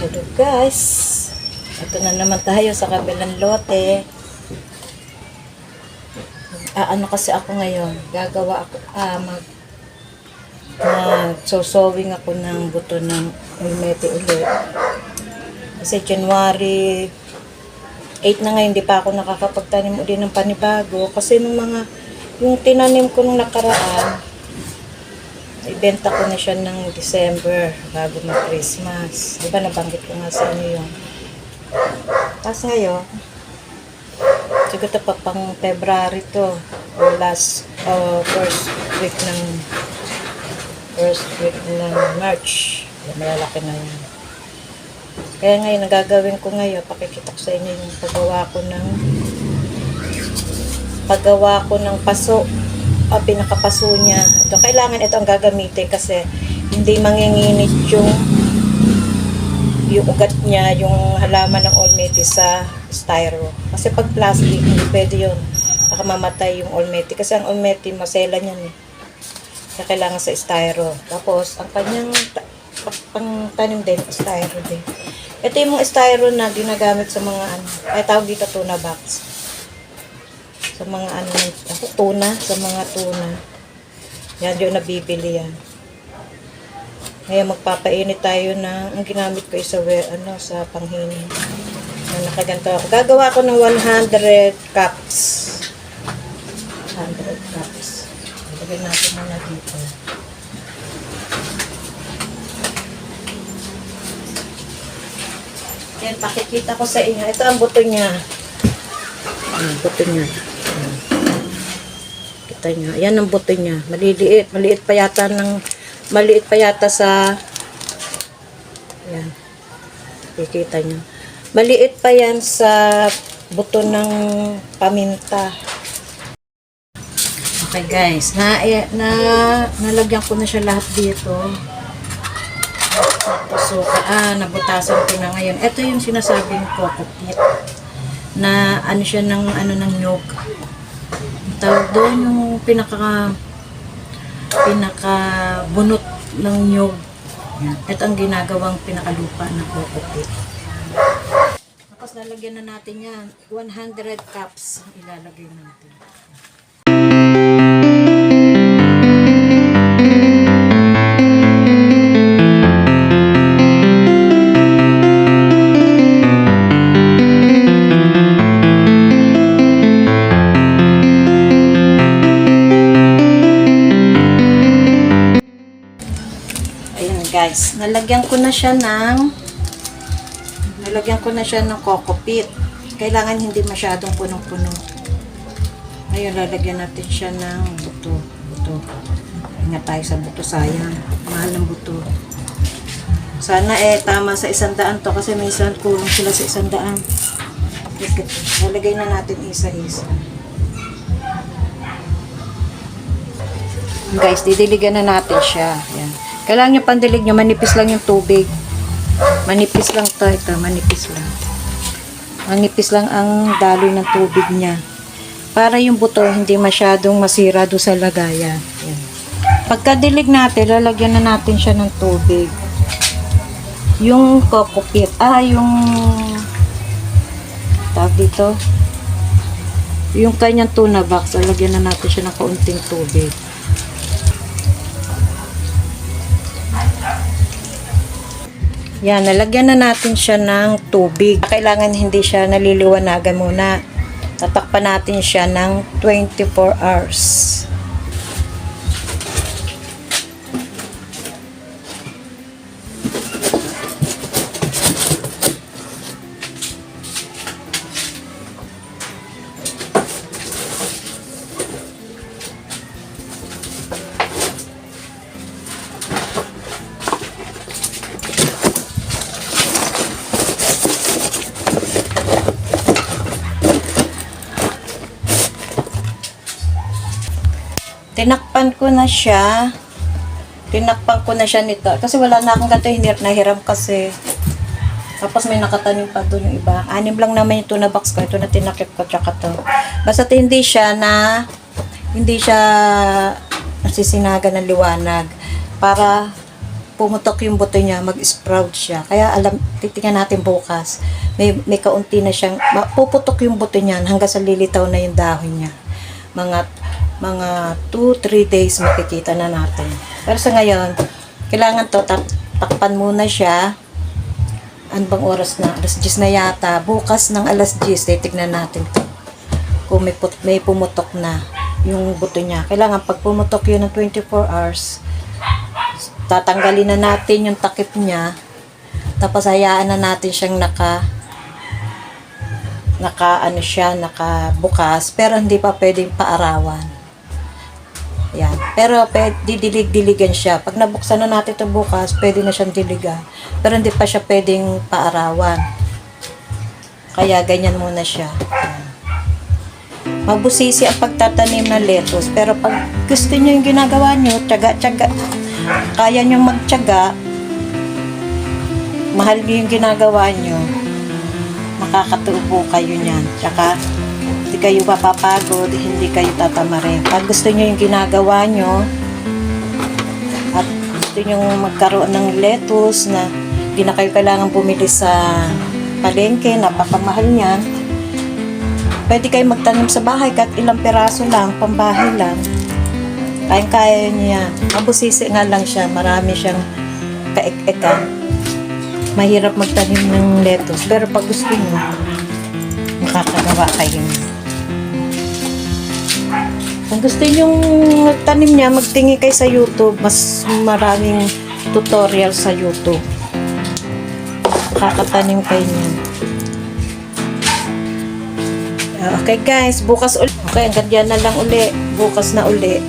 Hello guys. Ito na naman tayo sa kabilang lote. Ah, ano kasi ako ngayon? Gagawa ako, ah, mag mag sewing ako ng buto ng ulmete ulit. Kasi January 8 na ngayon, hindi pa ako nakakapagtanim uli ng panibago. Kasi nung mga, yung tinanim ko nung nakaraan, ibenta ko na siya ng December bago mag-Christmas. Di ba nabanggit ko nga sa inyo yun? Tapos ngayon, siguro pa pang February to or last uh, first week ng first week ng March. Malalaki na yan. Kaya ngayon, nagagawin ko ngayon, pakikita ko sa inyo yung paggawa ko ng paggawa ko ng paso o pinakapaso niya. Ito, kailangan ito ang gagamitin kasi hindi manginginit yung yung ugat niya, yung halaman ng olmete sa styro. Kasi pag plastic, hindi pwede yun. Baka mamatay yung olmete. Kasi ang olmete, masela niyan eh. Kaya kailangan sa styro. Tapos, ang kanyang ta- pa- pang tanim din, styro din. Ito yung mga styro na ginagamit sa mga ano, ay tawag dito tuna box. Sa mga ano, tuna, sa mga tuna. Yan, yung nabibili yan. Ngayon magpapainit tayo na ang ginamit ko is sa we- ano sa panghini. Na nakaganto ako. Gagawa ko ng 100 cups. 100 cups. Ilagay natin muna dito. Yan, pakikita ko sa inyo. Ito ang buto niya. Ang buto niya. Kita niyo. Ayan ang buto niya. Maliliit. Maliit pa yata ng maliit pa yata sa Ayan. Kikita niyo. Maliit pa yan sa buto ng paminta. Okay guys, na, eh, na nalagyan ko na siya lahat dito. Tapos suka, ah, nabutasan ko na ngayon. Ito yung sinasabing coco pit na ano siya ng ano ng nyog. Tawag doon yung pinaka pinaka bunot ng nyog. Yan. Ito ang ginagawang pinakalupa coco pit. Tapos lalagyan na natin yan. 100 cups ilalagay natin. Nalagyan ko na siya ng nalagyan ko na siya ng coco pit. Kailangan hindi masyadong punong-puno. Ngayon, lalagyan natin siya ng buto. Buto. Ingat tayo sa buto, sayang. Mahal ng buto. Sana eh, tama sa isang daan to kasi minsan kulang sila sa isang daan. Lalagay na natin isa-isa. Guys, didiligan na natin siya. Kailangan nyo pandilig nyo, manipis lang yung tubig. Manipis lang to, ito, manipis lang. Manipis lang ang daloy ng tubig niya. Para yung buto hindi masyadong masira do sa lagayan. Yan. Pagkadilig natin, lalagyan na natin siya ng tubig. Yung coco pit, ah, yung tawag dito, yung kanyang tuna box, lalagyan na natin siya ng kaunting tubig. Yan, nalagyan na natin siya ng tubig. Kailangan hindi siya naliliwanagan muna. Tatakpan natin siya ng 24 hours. Tinakpan ko na siya. Tinakpan ko na siya nito. Kasi wala na akong ganito. Hinir, nahiram kasi. Tapos may nakatanim pa doon yung iba. Anim lang naman yung tuna box ko. Ito na tinakip ko tsaka to. Basta hindi siya na hindi siya nasisinaga ng liwanag. Para pumutok yung buto niya, mag-sprout siya. Kaya alam, titingnan natin bukas. May, may kaunti na siyang, puputok yung buto niyan hanggang sa lilitaw na yung dahon niya. Mga, mga 2-3 days makikita na natin. Pero sa ngayon, kailangan to, tak takpan muna siya. Ano bang oras na? Alas 10 na yata. Bukas ng alas 10, titignan natin to. Kung may, put, may pumutok na yung buto niya. Kailangan pag pumutok yun ng 24 hours, tatanggalin na natin yung takip niya. Tapos hayaan na natin siyang naka naka ano siya, naka bukas, pero hindi pa pwedeng paarawan. Pero pwede, didilig-diligan siya. Pag nabuksan na natin ito bukas, pwede na siyang diligan. Pero hindi pa siya pwedeng paarawan. Kaya ganyan muna siya. Mabusisi ang pagtatanim ng lettuce. Pero pag gusto niyo yung ginagawa niyo, tiyaga-tiyaga, kaya niyo magtiyaga, mahal niyo yung ginagawa niyo, makakatubo kayo niyan. Tsaka, kayo mapapagod, hindi kayo tatamarin. Pag gusto niyo yung ginagawa niyo, at gusto niyo magkaroon ng lettuce na hindi na kayo kailangan bumili sa palengke, napapamahal niyan, pwede kayo magtanim sa bahay kahit ilang peraso lang, pambahay lang. Kayang-kaya niya. Mabusisi nga lang siya, marami siyang kaek-ekan. Mahirap magtanim ng lettuce, pero pag gusto niyo, makakagawa kayo. Kung gusto niyo magtanim niya, magtingin kayo sa YouTube. Mas maraming tutorial sa YouTube. Makakatanim kayo niyan. Ah, Okay guys, bukas ulit. Okay, hanggang na lang uli. Bukas na uli.